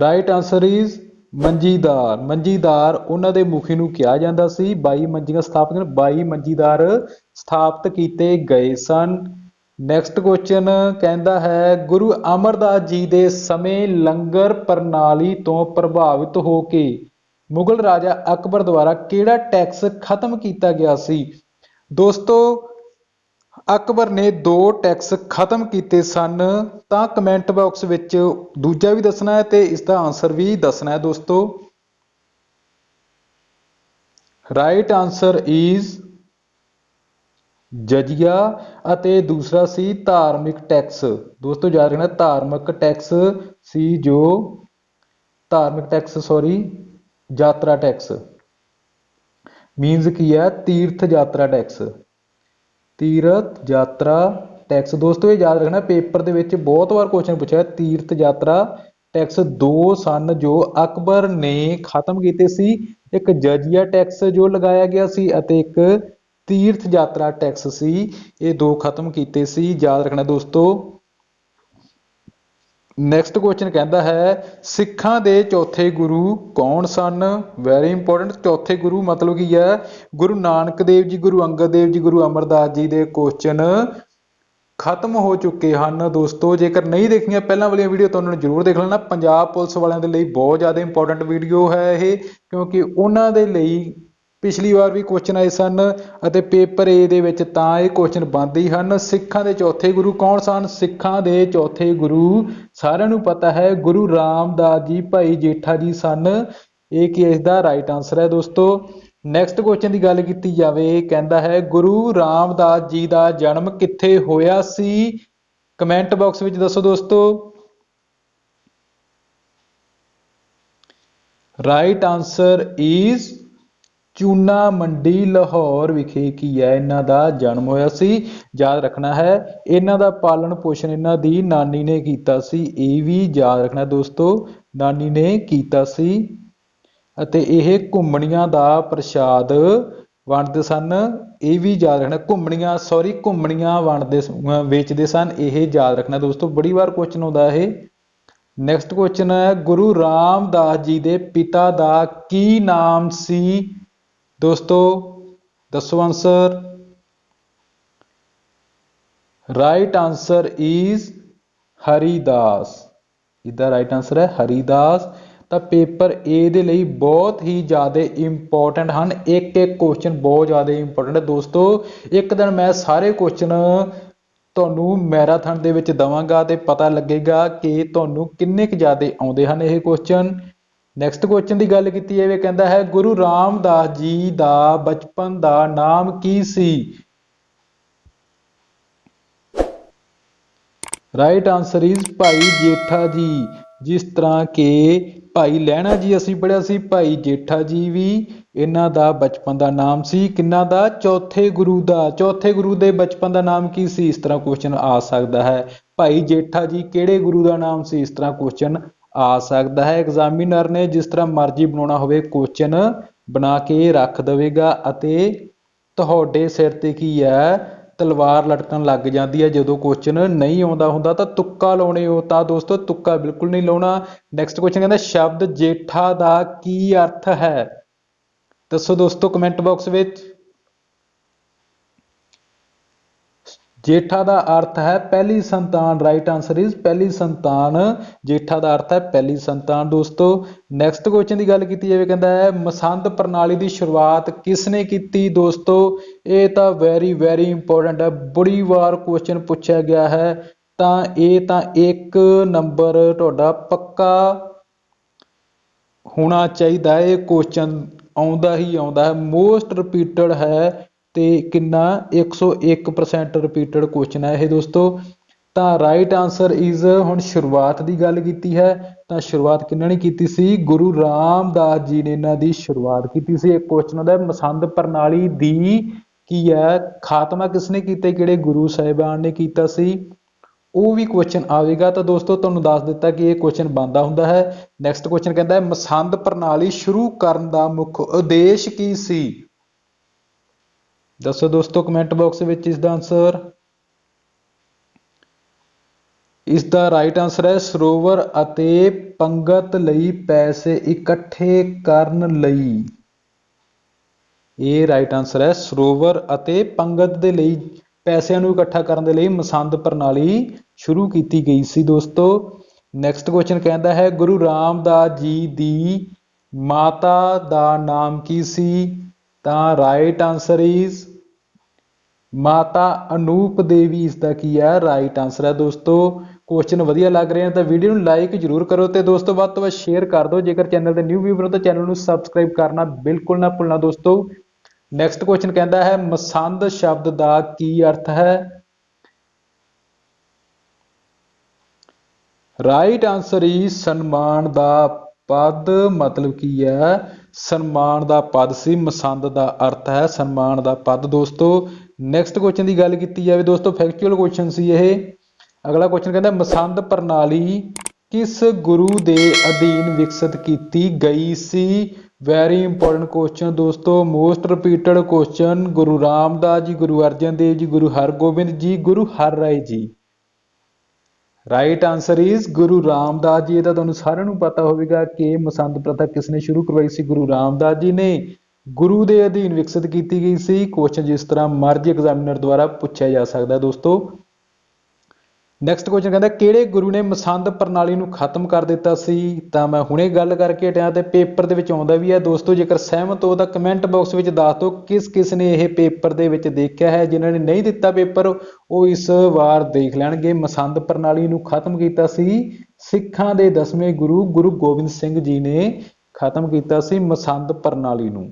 Right answer is ਮੰਜੀਦਾਰ। ਮੰਜੀਦਾਰ ਉਹਨਾਂ ਦੇ ਮੁਖੀ ਨੂੰ ਕਿਹਾ ਜਾਂਦਾ ਸੀ 22 ਮੰਜੀਆਂ ਸਥਾਪਿਤ 22 ਮੰਜੀਦਾਰ ਸਥਾਪਿਤ ਕੀਤੇ ਗਏ ਸਨ। ਨੈਕਸਟ ਕੁਐਸਚਨ ਕਹਿੰਦਾ ਹੈ, ਗੁਰੂ ਅਮਰਦਾਸ ਜੀ ਦੇ ਸਮੇਂ ਲੰਗਰ ਪ੍ਰਣਾਲੀ ਤੋਂ ਪ੍ਰਭਾਵਿਤ ਹੋ ਕੇ ਮੁਗਲ ਰਾਜਾ ਅਕਬਰ ਦੁਆਰਾ ਕਿਹੜਾ ਟੈਕਸ ਖਤਮ ਕੀਤਾ ਗਿਆ ਸੀ? ਦੋਸਤੋ, ਅਕਬਰ ਨੇ ਦੋ ਟੈਕਸ ਖਤਮ ਕੀਤੇ ਸਨ। ਤਾਂ ਕਮੈਂਟ ਬਾਕਸ ਵਿੱਚ ਦੂਜਾ ਵੀ ਦੱਸਣਾ ਹੈ ਤੇ ਇਸ ਦਾ ਆਨਸਰ ਵੀ ਦੱਸਣਾ ਹੈ ਦੋਸਤੋ। ਰਾਈਟ ਆਨਸਰ ਇਜ਼ ਜਜੀਆ ਅਤੇ ਦੂਸਰਾ ਸੀ ਧਾਰਮਿਕ ਟੈਕਸ। ਦੋਸਤੋ, ਯਾਦ ਰੱਖਣਾ ਧਾਰਮਿਕ ਟੈਕਸ ਸੀ ਜੋ ਧਾਰਮਿਕ ਟੈਕਸ ਸੌਰੀ ਯਾਤਰਾ ਟੈਕਸ। ਮੀਨਸ ਕੀ ਹੈ? ਤੀਰਥ ਯਾਤਰਾ ਟੈਕਸ। ਤੀਰਥ ਯਾਤਰਾ ਟੈਕਸ। ਦੋਸਤੋ, ਇਹ ਯਾਦ ਰੱਖਣਾ, ਪੇਪਰ ਦੇ ਵਿੱਚ ਬਹੁਤ ਵਾਰ ਕੁਐਸਚਨ ਪੁੱਛਿਆ ਤੀਰਥ ਯਾਤਰਾ ਟੈਕਸ ਦੋ ਸਨ ਜੋ ਅਕਬਰ ਨੇ ਖਤਮ ਕੀਤੇ ਸੀ। ਇੱਕ ਜਜੀਆ ਟੈਕਸ ਜੋ ਲਗਾਇਆ ਗਿਆ ਸੀ ਅਤੇ ਇੱਕ ਤੀਰਥ ਯਾਤਰਾ ਟੈਕਸ ਸੀ। ਇਹ ਦੋ ਖਤਮ ਕੀਤੇ ਸੀ। ਯਾਦ ਰੱਖਣਾ ਦੋਸਤੋ ਨੈਕਸਟ ਕੁਐਸਚਨ ਕਹਿੰਦਾ ਹੈ, ਸਿੱਖਾਂ ਦੇ ਚੌਥੇ ਗੁਰੂ ਕੌਣ ਸਨ? ਵੈਰੀ ਇੰਪੋਰਟੈਂਟ ਚੌਥੇ ਗੁਰੂ ਮਤਲਬ ਕੀ ਹੈ? ਗੁਰੂ ਨਾਨਕ ਦੇਵ ਜੀ, ਗੁਰੂ ਅੰਗਦ ਦੇਵ ਜੀ, ਗੁਰੂ ਅਮਰਦਾਸ ਜੀ ਦੇ ਕੁਐਸਚਨ ਖਤਮ ਹੋ ਚੁੱਕੇ ਹਨ। ਦੋਸਤੋ, ਜੇਕਰ ਨਹੀਂ ਦੇਖੀਆਂ ਪਹਿਲਾਂ ਵਾਲੀਆਂ ਵੀਡੀਓ ਤਾਂ ਉਹਨਾਂ ਨੂੰ ਜ਼ਰੂਰ ਦੇਖ ਲੈਣਾ। ਪੰਜਾਬ ਪੁਲਿਸ ਵਾਲਿਆਂ ਦੇ ਲਈ ਬਹੁਤ ਜ਼ਿਆਦਾ ਇੰਪੋਰਟੈਂਟ ਵੀਡੀਓ ਹੈ ਇਹ, ਕਿਉਂਕਿ ਉਹਨਾਂ ਦੇ ਲਈ ਪਿਛਲੀ ਵਾਰ ਵੀ ਕੁਐਸਚਨ ਆਏ ਸਨ ਅਤੇ ਪੇਪਰ ਏ ਦੇ ਵਿੱਚ ਤਾਂ ਇਹ ਕੁਐਸਚਨ ਬਣਦੇ ਹੀ ਹਨ, ਸਿੱਖਾਂ ਦੇ ਚੌਥੇ ਗੁਰੂ ਕੌਣ ਸਨ? ਸਿੱਖਾਂ ਦੇ ਚੌਥੇ ਗੁਰੂ ਸਾਰਿਆਂ ਨੂੰ ਪਤਾ ਹੈ, ਗੁਰੂ ਰਾਮਦਾਸ ਜੀ, ਭਾਈ ਜੇਠਾ ਜੀ ਸਨ। ਇਹ ਕੀ ਇਸ ਦਾ ਰਾਈਟ ਆਨਸਰ ਹੈ ਦੋਸਤੋ? ਨੈਕਸਟ ਕੁਐਸਚਨ ਦੀ ਗੱਲ ਕੀਤੀ ਜਾਵੇ ਕਹਿੰਦਾ ਹੈ, ਗੁਰੂ ਰਾਮਦਾਸ ਜੀ ਦਾ ਜਨਮ ਕਿੱਥੇ ਹੋਇਆ ਸੀ? ਕਮੈਂਟ ਬਾਕਸ ਵਿੱਚ ਦੱਸੋ ਦੋਸਤੋ। ਰਾਈਟ ਆਨਸਰ ਇਜ਼ ਚੂਨਾ ਮੰਡੀ ਲਾਹੌਰ ਵਿਖੇ ਕੀ ਹੈ? ਇਹਨਾਂ ਦਾ ਜਨਮ ਹੋਇਆ ਸੀ। ਯਾਦ ਰੱਖਣਾ ਹੈ, ਇਹਨਾਂ ਦਾ ਪਾਲਣ ਪੋਸ਼ਣ ਇਹਨਾਂ ਦੀ ਨਾਨੀ ਨੇ ਕੀਤਾ ਸੀ। ਇਹ ਵੀ ਯਾਦ ਰੱਖਣਾ ਦੋਸਤੋ, ਨਾਨੀ ਨੇ ਕੀਤਾ ਸੀ। ਅਤੇ ਇਹ ਘੁੰਮਣੀਆਂ ਦਾ ਪ੍ਰਸ਼ਾਦ ਵੰਡਦੇ ਸਨ। ਇਹ ਵੀ ਯਾਦ ਰੱਖਣਾ, ਘੁੰਮਣੀਆਂ ਸੌਰੀ ਘੁੰਮਣੀਆਂ ਵੰਡਦੇ ਵੇਚਦੇ ਸਨ। ਇਹ ਯਾਦ ਰੱਖਣਾ ਦੋਸਤੋ, ਬੜੀ ਵਾਰ ਕੁਐਸਚਨ ਆਉਂਦਾ ਇਹ। ਨੈਕਸਟ ਕੁਐਸਚਨ ਹੈ, ਗੁਰੂ ਰਾਮਦਾਸ ਜੀ ਦੇ ਪਿਤਾ ਦਾ ਕੀ ਨਾਮ ਸੀ? ਦੋਸਤੋ, ਦੱਸੋ answer right answer is Haridas ਇਹਦਾ ਰਾਈਟ ਆਨਸਰ ਹੈ ਹਰੀਦਾਸ ਤਾਂ ਪੇਪਰ A ਦੇ ਲਈ ਬਹੁਤ ਹੀ ਜ਼ਿਆਦਾ ਇੰਪੋਰਟੈਂਟ ਹਨ। ਇੱਕ ਇੱਕ ਕੁਐਸਚਨ ਬਹੁਤ ਜ਼ਿਆਦਾ ਇੰਪੋਰਟੈਂਟ ਹੈ। ਦੋਸਤੋ, ਇੱਕ ਦਿਨ ਮੈਂ ਸਾਰੇ ਕੁਐਸਚਨ ਤੁਹਾਨੂੰ ਮੈਰਾਥਨ ਦੇ ਵਿੱਚ ਦਵਾਂਗਾ ਤੇ ਪਤਾ ਲੱਗੇਗਾ ਕਿ ਤੁਹਾਨੂੰ ਕਿੰਨੇ ਕੁ ਜ਼ਿਆਦਾ ਆਉਂਦੇ ਹਨ ਇਹ ਕੁਐਸਚਨ ਨੈਕਸਟ ਕੁਐਸਚਨ ਦੀ ਗੱਲ ਕੀਤੀ ਜਾਵੇ, ਕਹਿੰਦਾ ਹੈ, ਗੁਰੂ ਰਾਮਦਾਸ ਜੀ ਦਾ ਬਚਪਨ ਦਾ ਨਾਮ ਕੀ ਸੀ? Right answer is Bhai Jetha ji. ਜਿਸ ਤਰ੍ਹਾਂ ਕਿ ਭਾਈ ਲਹਿਣਾ ਜੀ ਅਸੀਂ ਪੜਿਆ ਸੀ, ਭਾਈ ਜੇਠਾ ਜੀ ਵੀ ਇਹਨਾਂ ਦਾ ਬਚਪਨ ਦਾ ਨਾਮ ਸੀ। ਕਿੰਨਾ ਦਾ? ਚੌਥੇ ਗੁਰੂ ਦਾ। ਚੌਥੇ ਗੁਰੂ ਦੇ ਬਚਪਨ ਦਾ ਨਾਮ ਕੀ ਸੀ? ਇਸ ਤਰ੍ਹਾਂ ਕੁਐਸਚਨ ਆ ਸਕਦਾ ਹੈ। ਭਾਈ ਜੇਠਾ ਜੀ ਕਿਹੜੇ ਗੁਰੂ ਦਾ ਨਾਮ ਸੀ? ਇਸ ਤਰ੍ਹਾਂ ਕੁਐਸਚਨ ਆ ਸਕਦਾ ਹੈ। ਐਗਜ਼ਾਮੀਨਰ ਨੇ ਜਿਸ ਤਰ੍ਹਾਂ ਮਰਜ਼ੀ ਬਣਾਉਣਾ ਹੋਵੇ ਕੁਐਸਚਨ ਬਣਾ ਕੇ ਰੱਖ ਦੇਵੇਗਾ ਅਤੇ ਤੁਹਾਡੇ ਸਿਰ ਤੇ ਕੀ ਹੈ? ਤਲਵਾਰ ਲਟਕਣ ਲੱਗ ਜਾਂਦੀ ਹੈ। ਜਦੋਂ ਕੁਐਸਚਨ ਨਹੀਂ ਆਉਂਦਾ ਹੁੰਦਾ ਤਾਂ ਤੁੱਕਾ ਲਾਉਣੇ ਹੋ। ਤਾਂ ਦੋਸਤੋ, ਤੁੱਕਾ ਬਿਲਕੁਲ ਨਹੀਂ ਲਾਉਣਾ। ਨੈਕਸਟ ਕੁਐਸਚਨ ਕਹਿੰਦਾ, ਸ਼ਬਦ ਜੇਠਾ ਦਾ ਕੀ ਅਰਥ ਹੈ? ਦੱਸੋ ਦੋਸਤੋ ਕਮੈਂਟ ਬਾਕਸ ਵਿੱਚ। ਜੇਠਾ ਦਾ ਅਰਥ ਹੈ ਪਹਿਲੀ ਸੰਤਾਨ ਰਾਈਟ ਆਨਸਰ ਇਜ਼ ਪਹਿਲੀ ਸੰਤਾਨ, ਜੇਠਾ ਦਾ ਅਰਥ ਹੈ ਪਹਿਲੀ ਸੰਤਾਨ। ਦੋਸਤੋ ਨੈਕਸਟ ਕੁਐਸਚਨ ਦੀ ਗੱਲ ਕੀਤੀ ਜਾਵੇ ਕਹਿੰਦਾ ਹੈ, ਮਸੰਦ ਪ੍ਰਣਾਲੀ ਦੀ ਸ਼ੁਰੂਆਤ ਕਿਸ ਨੇ ਕੀਤੀ? ਦੋਸਤੋ, ਇਹ ਤਾਂ ਵੈਰੀ ਵੈਰੀ ਇੰਪੋਰਟੈਂਟ ਹੈ। ਬੜੀ ਵਾਰ ਕੁਐਸਚਨ ਪੁੱਛਿਆ ਗਿਆ ਹੈ, ਤਾਂ ਇਹ ਤਾਂ ਇੱਕ ਨੰਬਰ ਤੁਹਾਡਾ ਪੱਕਾ ਹੋਣਾ ਚਾਹੀਦਾ ਹੈ। ਇਹ ਕੁਐਸਚਨ ਆਉਂਦਾ ਹੀ ਆਉਂਦਾ ਹੈ। ਮੋਸਟ ਰਿਪੀਟਡ ਹੈ। ਤੇ ਕਿੰਨਾ 101% ਰਿਪੀਟਡ ਕੁਐਸਚਨ ਹੈ ਇਹ ਦੋਸਤੋ। ਤਾਂ ਰਾਈਟ ਆਨਸਰ ਇਜ਼ ਹੁਣ ਸ਼ੁਰੂਆਤ ਦੀ ਗੱਲ ਕੀਤੀ ਹੈ, ਤਾਂ ਸ਼ੁਰੂਆਤ ਕਿਹਨਾਂ ਨੇ ਕੀਤੀ ਸੀ? ਗੁਰੂ ਰਾਮਦਾਸ ਜੀ ਨੇ ਇਹਨਾਂ ਦੀ ਸ਼ੁਰੂਆਤ ਕੀਤੀ ਸੀ। ਇੱਕ ਕੁਐਸਚਨ ਦਾ ਮਸੰਦ ਪ੍ਰਣਾਲੀ ਦੀ ਕੀ ਹੈ? ਖਾਤਮਾ ਕਿਸਨੇ ਕੀਤਾ? ਕਿਹੜੇ ਗੁਰੂ ਸਾਹਿਬਾਨ ਨੇ ਕੀਤਾ ਸੀ? ਉਹ ਵੀ ਕੁਐਸਚਨ ਆਵੇਗਾ। ਤਾਂ ਦੋਸਤੋ, ਤੁਹਾਨੂੰ ਦੱਸ ਦਿੱਤਾ ਕਿ ਇਹ ਕੁਐਸਚਨ ਬੰਦਾ ਹੁੰਦਾ ਹੈ। ਨੈਕਸਟ ਕੁਐਸਚਨ ਕਹਿੰਦਾ ਹੈ, ਮਸੰਦ ਪ੍ਰਣਾਲੀ ਸ਼ੁਰੂ ਕਰਨ ਦਾ ਮੁੱਖ ਉਦੇਸ਼ ਕੀ ਸੀ? ਦੱਸੋ ਦੋਸਤੋ ਕਮੈਂਟ ਬਾਕਸ ਵਿੱਚ ਇਸ ਦਾ ਆਨਸਰ ਇਸ ਦਾ ਰਾਈਟ ਆਨਸਰ ਹੈ ਸਰੋਵਰ ਅਤੇ ਪੰਗਤ ਲਈ ਪੈਸੇ ਇਕੱਠੇ ਕਰਨ ਲਈ। ਇਹ ਰਾਈਟ ਆਨਸਰ ਹੈ ਸਰੋਵਰ ਅਤੇ ਪੰਗਤ ਦੇ ਲਈ ਪੈਸਿਆਂ ਨੂੰ ਇਕੱਠਾ ਕਰਨ ਦੇ ਲਈ ਮਸੰਦ ਪ੍ਰਣਾਲੀ ਸ਼ੁਰੂ ਕੀਤੀ ਗਈ ਸੀ ਦੋਸਤੋ। ਨੈਕਸਟ ਕੁਐਸਚਨ ਕਹਿੰਦਾ ਹੈ, ਗੁਰੂ ਰਾਮਦਾਸ ਜੀ ਦੀ ਮਾਤਾ ਦਾ ਨਾਮ ਕੀ ਸੀ? ਤਾਂ ਰਾਈਟ ਆਨਸਰ ਇਜ਼ ਮਾਤਾ ਅਨੂਪ ਦੇਵੀ ਇਸ ਦਾ ਕੀ ਹੈ? ਰਾਈਟ ਆਨਸਰ ਹੈ ਦੋਸਤੋ। ਕੁਐਸਚਨ ਵਧੀਆ ਲੱਗ ਰਿਹਾ ਤਾਂ ਵੀਡੀਓ ਨੂੰ ਲਾਈਕ ਜਰੂਰ ਕਰੋ ਤੇ ਦੋਸਤੋ ਵੱਧ ਤੋਂ ਵੱਧ ਸ਼ੇਅਰ ਕਰ ਦਿਓ। ਜੇਕਰ ਚੈਨਲ ਦੇ ਨਿਊ ਵੀਵਰ ਹੋ ਤਾਂ ਚੈਨਲ ਨੂੰ ਸਬਸਕ੍ਰਾਈਬ ਕਰਨਾ ਬਿਲਕੁਲ ਨਾ ਭੁੱਲਣਾ ਦੋਸਤੋ। ਨੈਕਸਟ ਕੁਐਸਚਨ ਕਹਿੰਦਾ ਹੈ, ਮਸੰਦ ਸ਼ਬਦ ਦਾ ਕੀ ਅਰਥ ਹੈ? ਰਾਈਟ ਆਨਸਰ ਹੀ ਸਨਮਾਨ ਦਾ ਪਦ ਮਤਲਬ ਕੀ ਹੈ? ਸਨਮਾਨ ਦਾ ਪਦ ਸੀ, ਮਸੰਦ ਦਾ ਅਰਥ ਹੈ ਸਨਮਾਨ ਦਾ ਪਦ। ਦੋਸਤੋ ਨੈਕਸਟ ਕੁਐਸਚਨ ਦੀ ਗੱਲ ਕੀਤੀ ਜਾਵੇ ਦੋਸਤੋ ਫੈਕਚੁਅਲ ਕੁਐਸਚਨ ਸੀ ਇਹ। ਅਗਲਾ ਕੁਐਸਚਨ ਕਹਿੰਦਾ, ਮਸੰਦ ਪ੍ਰਣਾਲੀ ਕਿਸ ਗੁਰੂ ਦੇ ਅਧੀਨ ਵਿਕਸਿਤ ਕੀਤੀ ਗਈ ਸੀ? ਵੈਰੀ ਇੰਪੋਰਟੈਂਟ ਕੁਐਸਚਨ ਦੋਸਤੋ most repeated question Guru Ramdas ji, Guru Arjan Dev ji, Guru Hargobind ji, Guru Har Rai ji. Right answer is Guru Ramdas ji ਇਹਦਾ ਤੁਹਾਨੂੰ ਸਾਰਿਆਂ ਨੂੰ ਪਤਾ ਹੋਵੇਗਾ ਕਿ ਮਸੰਦ ਪ੍ਰਥਾ ਕਿਸ ਨੇ ਸ਼ੁਰੂ ਕਰਵਾਈ ਸੀ? ਗੁਰੂ ਰਾਮਦਾਸ ਜੀ ਨੇ ਗੁਰੂ ਦੇ ਅਧੀਨ ਵਿਕਸਿਤ ਕੀਤੀ ਗਈ ਸੀ। ਕੁਐਸਚਨ ਜਿਸ ਤਰ੍ਹਾਂ ਮਰਜ਼ੀ ਐਗਜ਼ਾਮੀਨਰ ਦੁਆਰਾ ਪੁੱਛਿਆ ਜਾ ਸਕਦਾ ਦੋਸਤੋ। ਨੈਕਸਟ ਕੁਐਸਚਨ ਕਹਿੰਦਾ, ਕਿਹੜੇ ਗੁਰੂ ਨੇ ਮਸੰਦ ਪ੍ਰਣਾਲੀ ਨੂੰ ਖਤਮ ਕਰ ਦਿੱਤਾ ਸੀ? ਤਾਂ ਮੈਂ ਹੁਣੇ ਗੱਲ ਕਰਕੇ ਹਟਿਆ ਤੇ ਪੇਪਰ ਦੇ ਵਿੱਚ ਆਉਂਦਾ ਵੀ ਹੈ ਦੋਸਤੋ, ਜੇਕਰ ਸਹਿਮਤ ਹੋ ਤਾਂ ਕਮੈਂਟ ਬਾਕਸ ਵਿੱਚ ਦੱਸ ਦਿਓ ਕਿਸ ਕਿਸ ਨੇ ਇਹ ਪੇਪਰ ਦੇ ਵਿੱਚ ਦੇਖਿਆ ਹੈ। ਜਿਨ੍ਹਾਂ ਨੇ ਨਹੀਂ ਦਿੱਤਾ ਪੇਪਰ, ਉਹ ਇਸ ਵਾਰ ਦੇਖ ਲੈਣਗੇ। ਮਸੰਦ ਪ੍ਰਣਾਲੀ ਨੂੰ ਖਤਮ ਕੀਤਾ ਸੀ। ਸਿੱਖਾਂ ਦੇ ਦਸਵੇਂ ਗੁਰੂ ਗੁਰੂ ਗੋਬਿੰਦ ਸਿੰਘ ਜੀ ਨੇ ਖਤਮ ਕੀਤਾ ਸੀ ਮਸੰਦ ਪ੍ਰਣਾਲੀ ਨੂੰ।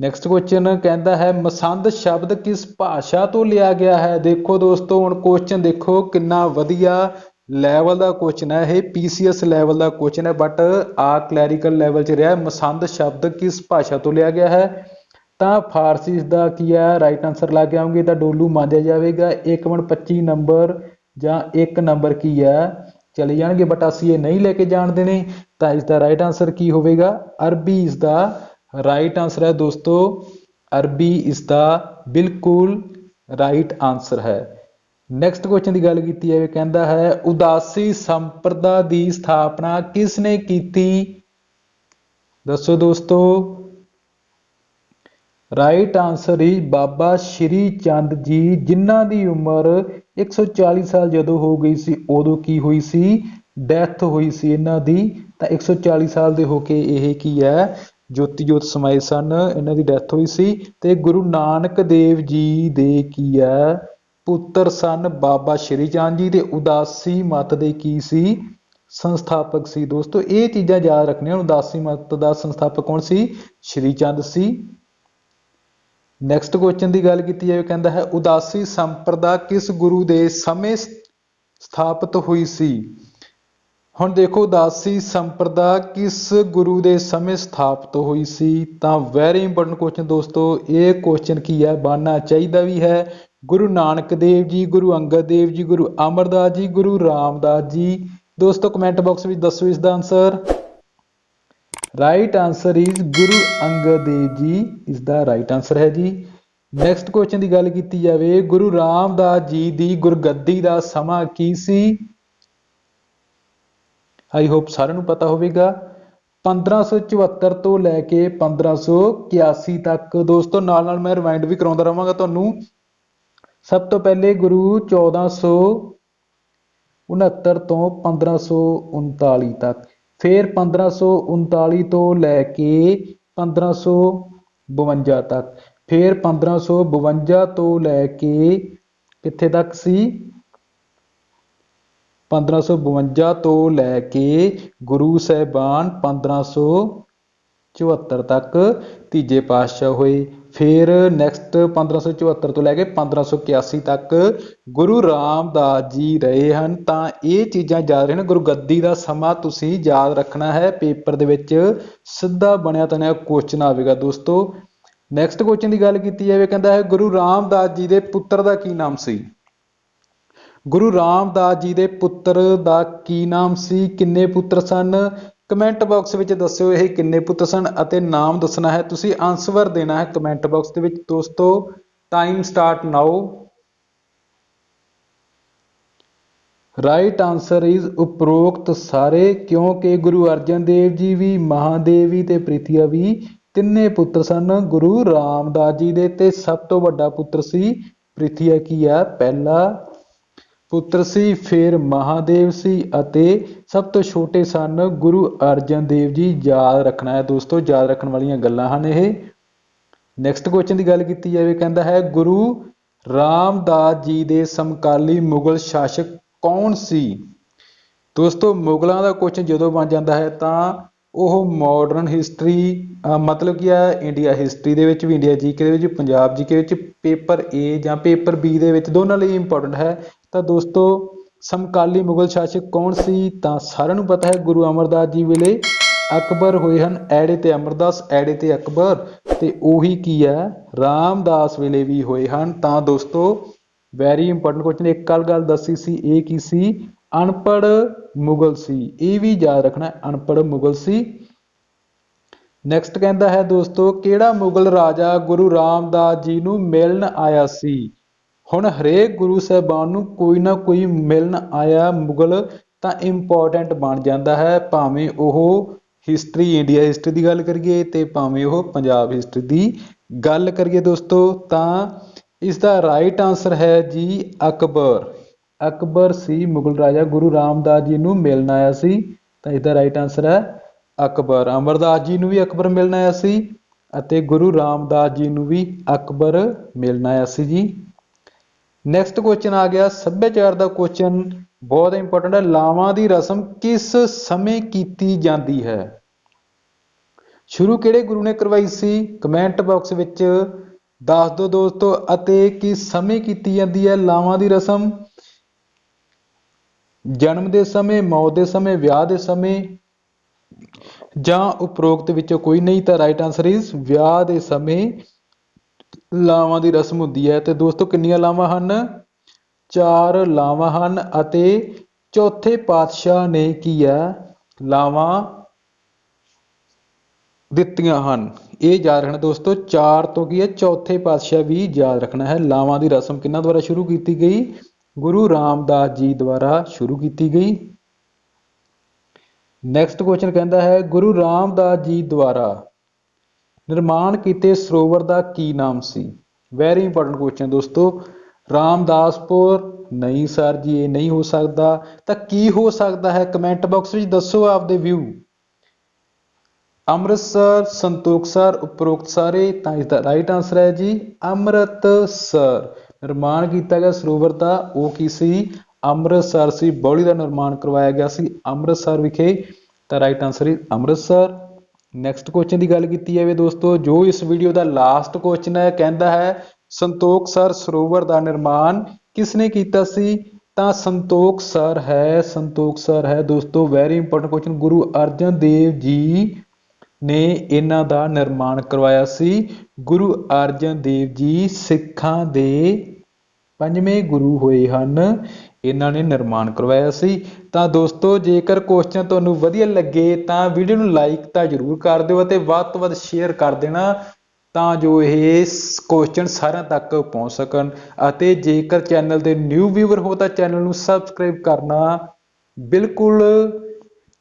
ਨੈਕਸਟ ਕੁਐਸਚਨ ਕਹਿੰਦਾ ਹੈ, ਮਸੰਦ ਸ਼ਬਦ ਕਿਸ ਭਾਸ਼ਾ ਤੋਂ ਲਿਆ ਗਿਆ ਹੈ? ਦੇਖੋ ਦੋਸਤੋ, ਹੁਣ ਕੁਐਸਚਨ ਦੇਖੋ ਕਿੰਨਾ ਵਧੀਆ ਲੈਵਲ ਦਾ ਕੁਐਸਚਨ ਹੈ ਇਹ ਪੀਸੀਐਸ ਲੈਵਲ ਦਾ ਕੁਐਸਚਨ ਹੈ ਬਟ ਆ ਕਲੈਰੀਕਲ ਲੈਵਲ 'ਚ ਰਿਹਾ ਮਸੰਦ ਸ਼ਬਦ ਕਿਸ ਭਾਸ਼ਾ ਤੋਂ ਲਿਆ ਗਿਆ ਹੈ? ਤਾਂ ਫਾਰਸੀ ਦਾ ਕੀ ਹੈ? ਰਾਈਟ ਆਨਸਰ ਲਾ ਕੇ ਆਉਂਗੇ ਤਾਂ ਡੋਲੂ ਮੰਨਿਆ ਜਾਵੇਗਾ। 1 ਮਿੰਟ 25 ਨੰਬਰ ਜਾਂ 1 ਨੰਬਰ ਕੀ ਹੈ? ਚਲੇ ਜਾਣਗੇ ਬਟ ਅਸੀਂ ਇਹ ਨਹੀਂ ਲੈ ਕੇ ਜਾਣ ਦੇਣੇ, ਤਾਂ ਇਸ ਦਾ ਰਾਈਟ ਆਨਸਰ ਕੀ ਹੋਵੇਗਾ? ਅਰਬੀ ਇਸ ਦਾ ਰਾਈਟ ਆਨਸਰ ਹੈ ਦੋਸਤੋ ਅਰਬੀ ਇਸ ਦਾ ਬਿਲਕੁਲ ਰਾਈਟ ਆਨਸਰ ਹੈ ਨੈਕਸਟ ਕੁਐਸਚਨ ਦੀ ਗੱਲ ਕੀਤੀ ਜਾਵੇ ਕਹਿੰਦਾ ਹੈ ਉਦਾਸੀ ਸੰਪਰਦਾ ਦੀ ਸਥਾਪਨਾ ਕਿਸ ਨੇ ਕੀਤੀ ਦੱਸੋ ਦੋਸਤੋ ਰਾਈਟ ਆਨਸਰ ਹੀ ਬਾਬਾ ਸ਼੍ਰੀ ਚੰਦ ਜੀ ਜਿਨ੍ਹਾਂ ਦੀ ਉਮਰ 140 ਸਾਲ ਜਦੋਂ ਹੋ ਗਈ ਸੀ ਉਦੋਂ ਕੀ ਹੋਈ ਸੀ ਡੈਥ ਹੋਈ ਸੀ ਇਹਨਾਂ ਦੀ ਤਾਂ 140 ਸਾਲ ਦੇ ਹੋ ਕੇ ਇਹ ਕੀ ਹੈ ਜੋਤੀ ਜੋਤ ਸਮਾਏ ਸਨ, ਇਹਨਾਂ ਦੀ ਡੈਥ ਹੋਈ ਸੀ ਤੇ ਗੁਰੂ ਨਾਨਕ ਦੇਵ ਜੀ ਦੇ ਕੀ ਹੈ, ਪੁੱਤਰ ਸਨ ਬਾਬਾ ਸ਼੍ਰੀ ਚੰਦ ਜੀ ਦੇ ਉਦਾਸੀ ਮਤ ਦੇ ਕੀ ਸੀ? ਸੰਸਥਾਪਕ ਸੀ ਦੋਸਤੋ, ਇਹ ਚੀਜ਼ਾਂ ਯਾਦ ਰੱਖਣੀਆਂ ਉਦਾਸੀ ਮਤ ਦਾ ਸੰਸਥਾਪਕ ਕੌਣ ਸੀ? ਸ਼੍ਰੀ ਚੰਦ ਸੀ। ਨੈਕਸਟ ਕੁਐਸਚਨ ਦੀ ਗੱਲ ਕੀਤੀ ਜਾਵੇ ਕਹਿੰਦਾ ਹੈ, ਉਦਾਸੀ ਸੰਪਰਦਾ ਕਿਸ ਗੁਰੂ ਦੇ ਸਮੇਂ ਸਥਾਪਿਤ ਹੋਈ ਸੀ? ਹੁਣ ਦੇਖੋ ਦਾਸੀ ਸੰਪਰਦਾ ਕਿਸ ਗੁਰੂ ਦੇ ਸਮੇਂ ਸਥਾਪਿਤ ਹੋਈ ਸੀ? ਤਾਂ ਵੈਰੀ ਇੰਪੋਰਟੈਂਟ ਕੁਐਸਚਨ ਦੋਸਤੋ, ਇਹ ਕੁਐਸਚਨ ਕੀ ਹੈ? ਬਣਨਾ ਚਾਹੀਦਾ ਵੀ ਹੈ। ਗੁਰੂ ਨਾਨਕ ਦੇਵ ਜੀ, ਗੁਰੂ ਅੰਗਦ ਦੇਵ ਜੀ, ਗੁਰੂ ਅਮਰਦਾਸ ਜੀ, ਗੁਰੂ ਰਾਮਦਾਸ ਜੀ। ਦੋਸਤੋ ਕਮੈਂਟ ਬਾਕਸ ਵਿੱਚ ਦੱਸੋ ਇਸ ਦਾ answer right answer is Guru Angad Dev ji. ਇਸ ਦਾ ਰਾਈਟ ਆਨਸਰ ਹੈ ਜੀ। ਨੈਕਸਟ ਕੁਐਸਚਨ ਦੀ ਗੱਲ ਕੀਤੀ ਜਾਵੇ, ਗੁਰੂ ਰਾਮਦਾਸ ਜੀ ਦੀ ਗੁਰਗੱਦੀ ਦਾ ਸਮਾਂ ਕੀ ਸੀ? ਆਈ ਹੋਪ ਸਾਰਿਆਂ ਨੂੰ ਪਤਾ ਹੋਵੇਗਾ। 1574 ਤੋਂ ਲੈ ਕੇ 1581 ਤੱਕ। ਦੋਸਤੋ, ਨਾਲ ਨਾਲ ਮੈਂ ਰਿਮਾਈਂਡ ਵੀ ਕਰਾਉਂਦਾ ਰਹਾਂਗਾ ਤੁਹਾਨੂੰ। ਸਭ ਤੋਂ ਪਹਿਲੇ ਗੁਰੂ 1469 ਤੋਂ 1539 ਤੱਕ। ਫਿਰ 1539 ਤੋਂ ਲੈ ਕੇ 1552 ਤੱਕ। ਫਿਰ 1552 ਤੋਂ ਲੈ ਕੇ ਕਿੱਥੇ ਤੱਕ ਸੀ? 1552 ਤੋਂ ਲੈ ਕੇ ਗੁਰੂ ਸਾਹਿਬਾਨ 1574 ਤੱਕ ਤੀਜੇ ਪਾਤਸ਼ਾਹ ਹੋਏ। ਫਿਰ ਨੈਕਸਟ 1574 ਤੋਂ ਲੈ ਕੇ 1581 ਤੱਕ ਗੁਰੂ ਰਾਮਦਾਸ ਜੀ ਰਹੇ ਹਨ। ਤਾਂ ਇਹ ਚੀਜ਼ਾਂ ਯਾਦ ਰਹਿਣ ਗੁਰਗੱਦੀ ਦਾ ਸਮਾਂ ਤੁਸੀਂ ਯਾਦ ਰੱਖਣਾ ਹੈ। ਪੇਪਰ ਦੇ ਵਿੱਚ ਸਿੱਧਾ ਬਣਿਆ ਤਨਿਆ ਕੁਐਸਚਨ ਆਵੇਗਾ ਦੋਸਤੋ। ਨੈਕਸਟ ਕੁਐਸਚਨ ਦੀ ਗੱਲ ਕੀਤੀ ਜਾਵੇ, ਕਹਿੰਦਾ ਹੈ, ਗੁਰੂ ਰਾਮਦਾਸ ਜੀ ਦੇ ਪੁੱਤਰ ਦਾ ਕੀ ਨਾਮ ਸੀ? ਗੁਰੂ ਰਾਮਦਾਸ ਜੀ ਦੇ ਪੁੱਤਰ ਦਾ ਕੀ ਨਾਮ ਸੀ? ਕਿੰਨੇ ਪੁੱਤਰ ਸਨ? ਕਮੈਂਟ ਬਾਕਸ ਵਿੱਚ ਦੱਸਿਓ ਇਹ ਕਿੰਨੇ ਪੁੱਤਰ ਸਨ ਅਤੇ ਨਾਮ ਦੱਸਣਾ ਹੈ। ਤੁਸੀਂ ਆਨਸਰ ਦੇਣਾ ਹੈ ਕਮੈਂਟ ਬਾਕਸ ਦੇ ਵਿੱਚ। ਦੋਸਤੋ time start now right answer is ਉਪਰੋਕਤ ਸਾਰੇ, ਕਿਉਂਕਿ ਗੁਰੂ ਅਰਜਨ ਦੇਵ ਜੀ ਵੀ, ਮਹਾਦੇਵੀ ਤੇ ਪ੍ਰਿਥਿਆ ਵੀ ਤਿੰਨੇ ਪੁੱਤਰ ਸਨ ਗੁਰੂ ਰਾਮਦਾਸ ਜੀ ਦੇ। ਤੇ ਸਭ ਤੋਂ ਵੱਡਾ ਪੁੱਤਰ ਸੀ ਪ੍ਰਿਥਿਆ ਕੀ ਹੈ ਪਹਿਲਾ ਪੁੱਤਰ ਸੀ, ਫਿਰ ਮਹਾਦੇਵ ਸੀ ਅਤੇ ਸਭ ਤੋਂ ਛੋਟੇ ਸਨ ਗੁਰੂ ਅਰਜਨ ਦੇਵ ਜੀ। ਯਾਦ ਰੱਖਣਾ ਹੈ ਦੋਸਤੋ, ਯਾਦ ਰੱਖਣ ਵਾਲੀਆਂ ਗੱਲਾਂ ਹਨ ਇਹ। ਨੈਕਸਟ ਕੁਐਸਚਨ ਦੀ ਗੱਲ ਕੀਤੀ ਜਾਵੇ, ਕਹਿੰਦਾ ਹੈ, ਗੁਰੂ ਰਾਮਦਾਸ ਜੀ ਦੇ ਸਮਕਾਲੀ ਮੁਗਲ ਸ਼ਾਸਕ ਕੌਣ ਸੀ? ਦੋਸਤੋ, ਮੁਗਲਾਂ ਦਾ ਕੁਐਸਚਨ ਜਦੋਂ ਬਣ ਜਾਂਦਾ ਹੈ ਤਾਂ ਉਹ ਮਾਡਰਨ ਹਿਸਟਰੀ ਮਤਲਬ ਕੀ ਹੈ ਇੰਡੀਆ ਹਿਸਟਰੀ ਦੇ ਵਿੱਚ ਵੀ ਇੰਡੀਆ ਜੀਕੇ ਦੇ ਵਿੱਚ ਪੰਜਾਬ ਜੀਕੇ ਵਿੱਚ ਪੇਪਰ A ਜਾਂ ਪੇਪਰ B ਦੇ ਵਿੱਚ ਦੋਨਾਂ ਲਈ ਇੰਪੋਰਟੈਂਟ ਹੈ। ਤਾਂ ਦੋਸਤੋ, ਸਮਕਾਲੀ ਮੁਗਲ ਸ਼ਾਸਕ ਕੌਣ ਸੀ? ਤਾਂ ਸਾਰਿਆਂ ਨੂੰ ਪਤਾ ਹੈ, ਗੁਰੂ ਅਮਰਦਾਸ ਜੀ ਵੇਲੇ ਅਕਬਰ ਹੋਏ ਹਨ। ਐੜੇ ਤੇ ਅਮਰਦਾਸ, ਐੜੇ ਤੇ ਅਕਬਰ। ਤੇ ਉਹੀ ਕੀ ਹੈ? ਰਾਮਦਾਸ ਵੇਲੇ ਵੀ ਹੋਏ ਹਨ। ਤਾਂ ਦੋਸਤੋ ਵੈਰੀ ਇੰਪੋਰਟੈਂਟ ਕੁਐਸਚਨ ਇੱਕ ਕੱਲ ਗੱਲ ਦੱਸੀ ਸੀ, ਇਹ ਕੀ ਸੀ? ਅਨਪੜ ਮੁਗਲ ਸੀ। ਇਹ ਵੀ ਯਾਦ ਰੱਖਣਾ ਅਨਪੜ ਮੁਗਲ ਸੀ। ਨੈਕਸਟ ਕਹਿੰਦਾ ਹੈ ਦੋਸਤੋ, ਕਿਹੜਾ ਮੁਗਲ ਰਾਜਾ ਗੁਰੂ ਰਾਮਦਾਸ ਜੀ ਨੂੰ ਮਿਲਣ ਆਇਆ ਸੀ? ਹੁਣ ਹਰੇਕ ਗੁਰੂ ਸਾਹਿਬਾਨ ਨੂੰ ਕੋਈ ਨਾ ਕੋਈ ਮਿਲਣ ਆਇਆ ਮੁਗਲ ਤਾਂ ਇੰਪੋਰਟੈਂਟ ਬਣ ਜਾਂਦਾ ਹੈ, ਭਾਵੇਂ ਉਹ ਹਿਸਟਰੀ ਇੰਡੀਆ ਹਿਸਟਰੀ ਦੀ ਗੱਲ ਕਰੀਏ ਤੇ ਭਾਵੇਂ ਉਹ ਪੰਜਾਬ ਹਿਸਟਰੀ ਦੀ ਗੱਲ ਕਰੀਏ ਦੋਸਤੋ, ਤਾਂ ਇਸ ਦਾ ਰਾਈਟ ਆਨਸਰ ਹੈ ਜੀ ਅਕਬਰ। ਅਕਬਰ ਸੀ ਮੁਗਲ ਰਾਜਾ, ਗੁਰੂ ਰਾਮਦਾਸ ਜੀ ਨੂੰ ਮਿਲਣ ਆਇਆ ਸੀ, ਤਾਂ ਇਹਦਾ ਰਾਈਟ ਆਨਸਰ ਹੈ ਅਕਬਰ। ਅਮਰਦਾਸ ਜੀ ਨੂੰ ਵੀ ਅਕਬਰ ਮਿਲਣ ਆਇਆ ਸੀ ਅਤੇ ਗੁਰੂ ਰਾਮਦਾਸ ਜੀ ਨੂੰ ਵੀ ਅਕਬਰ ਮਿਲਣ ਆਇਆ ਸੀ ਜੀ। ਨੈਕਸਟ ਕੁਐਸਚਨ ਆ ਗਿਆ, ਸੱਭਿਆਚਾਰ ਦਾ ਕੁਐਸਚਨ ਬਹੁਤ ਇੰਪੋਰਟੈਂਟ ਹੈ, ਲਾਵਾਂ ਦੀ ਰਸਮ ਕਿਸ ਸਮੇਂ ਕੀਤੀ ਜਾਂਦੀ ਹੈ? ਸ਼ੁਰੂ ਕਿਹੜੇ ਗੁਰੂ ਨੇ ਕਰਵਾਈ ਸੀ? ਕਮੈਂਟ ਬਾਕਸ ਵਿੱਚ ਦੱਸ ਦਿਓ ਦੋਸਤੋ, ਅਤੇ ਕਿਸ ਸਮੇਂ ਕੀਤੀ ਜਾਂਦੀ ਹੈ ਲਾਵਾਂ ਦੀ ਰਸਮ? ਜਨਮ ਦੇ ਸਮੇਂ, ਮੌਤ ਦੇ ਸਮੇਂ, ਵਿਆਹ ਦੇ ਸਮੇਂ, ਜਾਂ ਉਪਰੋਕਤ ਵਿੱਚੋਂ ਕੋਈ ਨਹੀਂ ਤਾਂ ਰਾਈਟ ਆਨਸਰ ਇਜ਼ ਵਿਆਹ ਦੇ ਸਮੇਂ ਲਾਵਾਂ ਦੀ ਰਸਮ ਹੁੰਦੀ ਹੈ। ਤੇ ਦੋਸਤੋ, ਕਿੰਨੀਆਂ ਲਾਵਾਂ ਹਨ? ਚਾਰ ਲਾਵਾਂ ਹਨ ਅਤੇ ਚੌਥੇ ਪਾਤਸ਼ਾਹ ਨੇ ਕੀ ਹੈ? ਲਾਵਾਂ ਦਿੱਤੀਆਂ ਹਨ। ਇਹ ਯਾਦ ਰੱਖਣਾ ਦੋਸਤੋ, ਚਾਰ ਤੋਂ ਕੀ ਹੈ? ਚੌਥੇ ਪਾਤਸ਼ਾਹ ਵੀ ਯਾਦ ਰੱਖਣਾ ਹੈ। ਲਾਵਾਂ ਦੀ ਰਸਮ ਕਿਹਨਾਂ ਦੁਆਰਾ ਸ਼ੁਰੂ ਕੀਤੀ ਗਈ? ਗੁਰੂ ਰਾਮਦਾਸ ਜੀ ਦੁਆਰਾ ਸ਼ੁਰੂ ਕੀਤੀ ਗਈ। ਨੈਕਸਟ ਕੁਐਸਚਨ ਕਹਿੰਦਾ ਹੈ, ਗੁਰੂ ਰਾਮਦਾਸ ਜੀ ਦੁਆਰਾ ਨਿਰਮਾਣ ਕੀਤੇ ਸਰੋਵਰ ਦਾ ਕੀ ਨਾਮ ਸੀ? ਵੈਰੀ ਇੰਪੋਰਟੈਂਟ ਕੁਐਸਚਨ ਦੋਸਤੋ, ਰਾਮਦਾਸਪੁਰ, ਨਹੀਂ ਸਰ ਜੀ, ਇਹ ਨਹੀਂ ਹੋ ਸਕਦਾ। ਤਾਂ ਕੀ ਹੋ ਸਕਦਾ ਹੈ? ਕਮੈਂਟ ਬਾਕਸ ਵਿੱਚ ਦੱਸੋ ਆਪਦੇ ਵਿਊ ਅੰਮ੍ਰਿਤਸਰ ਸੰਤੋਖਸਰ ਉਪਰੋਕਤ ਸਾਰੇ, ਤਾਂ ਇਸ ਦਾ ਰਾਈਟ ਆਨਸਰ ਹੈ ਜੀ, ਅੰਮ੍ਰਿਤਸਰ। ਨਿਰਮਾਣ ਕੀਤਾ ਗਿਆ ਸਰੋਵਰ ਦਾ, ਉਹ ਕੀ ਸੀ? ਅੰਮ੍ਰਿਤਸਰ ਸੀ, ਬੌਲੀ ਦਾ ਨਿਰਮਾਣ ਕਰਵਾਇਆ ਗਿਆ ਸੀ ਅੰਮ੍ਰਿਤਸਰ ਵਿਖੇ। ਤਾਂ ਰਾਈਟ ਆਨਸਰ ਹੈ ਅੰਮ੍ਰਿਤਸਰ। ਨੈਕਸਟ ਕੁਐਸਚਨ ਦੀ ਗੱਲ ਕੀਤੀ ਜਾਵੇ ਦੋਸਤੋ, ਜੋ ਇਸ ਵੀਡੀਓ ਦਾ ਲਾਸਟ ਕੁਐਸਚਨ ਹੈ, ਕਹਿੰਦਾ ਹੈ ਸੰਤੋਖਸਰ ਸਰੋਵਰ ਦਾ ਨਿਰਮਾਣ ਕਿਸ ਨੇ ਕੀਤਾ ਸੀ? ਤਾਂ ਸੰਤੋਖਸਰ ਹੈ ਸੰਤੋਖਸਰ ਹੈ ਦੋਸਤੋ very important question Guru Arjan Dev ji ਨੇ ਇਹਨਾਂ ਦਾ ਨਿਰਮਾਣ ਕਰਵਾਇਆ ਸੀ। ਗੁਰੂ ਅਰਜਨ ਦੇਵ ਜੀ ਸਿੱਖਾਂ ਦੇ ਪੰਜਵੇਂ ਗੁਰੂ ਹੋਏ ਹਨ। ਇਹਨਾਂ ਨੇ ਨਿਰਮਾਣ ਕਰਵਾਇਆ ਸੀ। ਤਾਂ ਦੋਸਤੋ, ਜੇਕਰ ਕੁਐਸਚਨ ਤੁਹਾਨੂੰ ਵਧੀਆ ਲੱਗੇ, ਤਾਂ ਵੀਡੀਓ ਨੂੰ ਲਾਈਕ ਤਾਂ ਜ਼ਰੂਰ ਕਰ ਦਿਓ ਅਤੇ ਵੱਧ ਤੋਂ ਵੱਧ ਸ਼ੇਅਰ ਕਰ ਦੇਣਾ ਤਾਂ ਜੋ ਇਹ ਕੁਐਸਚਨ ਸਾਰਿਆਂ ਤੱਕ ਪਹੁੰਚ ਸਕਣ। ਅਤੇ ਜੇਕਰ ਚੈਨਲ ਦੇ ਨਿਊ ਵੀਵਰ ਹੋ ਤਾਂ ਚੈਨਲ ਨੂੰ ਸਬਸਕ੍ਰਾਈਬ ਕਰਨਾ ਬਿਲਕੁਲ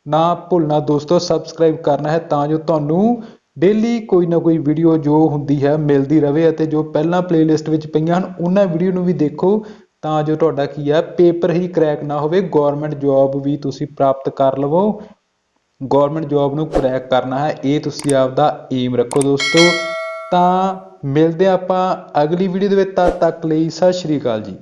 ਨਾ ਭੁੱਲਣਾ। ਦੋਸਤੋ ਸਬਸਕ੍ਰਾਈਬ ਕਰਨਾ ਹੈ ਤਾਂ ਜੋ ਤੁਹਾਨੂੰ ਡੇਲੀ ਕੋਈ ਨਾ ਕੋਈ ਵੀਡੀਓ ਜੋ ਹੁੰਦੀ ਹੈ ਮਿਲਦੀ ਰਹੇ ਅਤੇ ਜੋ ਪਹਿਲਾਂ ਪਲੇਲਿਸਟ ਵਿੱਚ ਪਈਆਂ ਹਨ, ਉਹਨਾਂ ਵੀਡੀਓ ਨੂੰ ਵੀ ਦੇਖੋ। ਤਾਂ ਜੋ ਤੁਹਾਡਾ ਕੀ ਆ, ਪੇਪਰ ਹੀ ਕ੍ਰੈਕ ਨਾ ਹੋਵੇ ਗਵਰਨਮੈਂਟ ਜੌਬ ਵੀ ਤੁਸੀਂ ਪ੍ਰਾਪਤ ਕਰ ਲਵੋ। ਗਵਰਨਮੈਂਟ ਜੌਬ ਨੂੰ ਕ੍ਰੈਕ ਕਰਨਾ ਹੈ, ਇਹ ਤੁਸੀਂ ਆਪਦਾ ਏਮ ਰੱਖੋ ਦੋਸਤੋ। ਤਾਂ ਮਿਲਦੇ ਹਾਂ ਆਪਾਂ ਅਗਲੀ ਵੀਡੀਓ ਦੇ ਵਿੱਚ, ਤਦ ਤੱਕ ਲਈ ਸਤਿ ਸ਼੍ਰੀ ਅਕਾਲ ਜੀ।